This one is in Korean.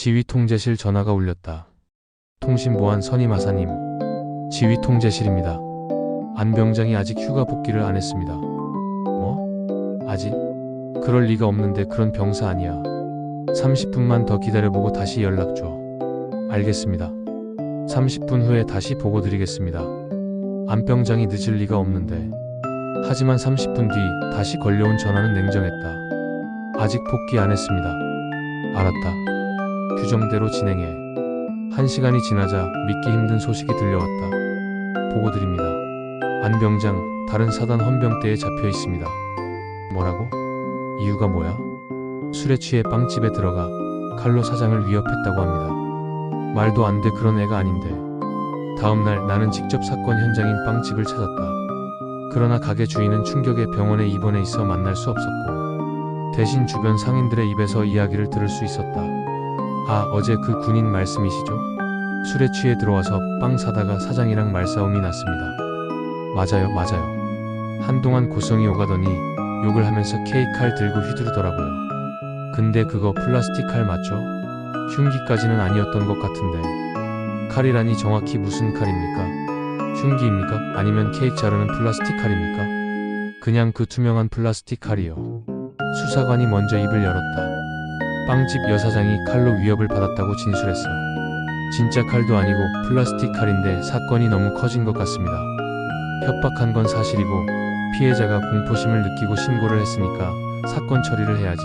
지휘 통제실 전화가 울렸다. 통신보안 선임하사님. 지휘 통제실입니다. 안 병장이 아직 휴가 복귀를 안 했습니다. 뭐? 아직? 그럴 리가 없는데 그런 병사 아니야. 30분만 더 기다려보고 다시 연락 줘. 알겠습니다. 30분 후에 다시 보고 드리겠습니다. 안 병장이 늦을 리가 없는데. 하지만 30분 뒤 다시 걸려온 전화는 냉정했다. 아직 복귀 안 했습니다. 알았다. 규정대로 진행해. 한 시간이 지나자 믿기 힘든 소식이 들려왔다. 보고 드립니다. 안 병장 다른 사단 헌병대에 잡혀 있습니다. 뭐라고? 이유가 뭐야? 술에 취해 빵집에 들어가 칼로 사장을 위협했다고 합니다. 말도 안 돼 그런 애가 아닌데. 다음날 나는 직접 사건 현장인 빵집을 찾았다. 그러나 가게 주인은 충격에 병원에 입원해 있어 만날 수 없었고 대신 주변 상인들의 입에서 이야기를 들을 수 있었다. 아 어제 그 군인 말씀이시죠? 술에 취해 들어와서 빵 사다가 사장이랑 말싸움이 났습니다. 맞아요 맞아요. 한동안 고성이 오가더니 욕을 하면서 케이크 칼 들고 휘두르더라고요. 근데 그거 플라스틱 칼 맞죠? 흉기까지는 아니었던 것 같은데 칼이라니 정확히 무슨 칼입니까? 흉기입니까? 아니면 케이크 자르는 플라스틱 칼입니까? 그냥 그 투명한 플라스틱 칼이요. 수사관이 먼저 입을 열었다. 빵집 여사장이 칼로 위협을 받았다고 진술했어. 진짜 칼도 아니고 플라스틱 칼인데 사건이 너무 커진 것 같습니다. 협박한 건 사실이고 피해자가 공포심을 느끼고 신고를 했으니까 사건 처리를 해야지.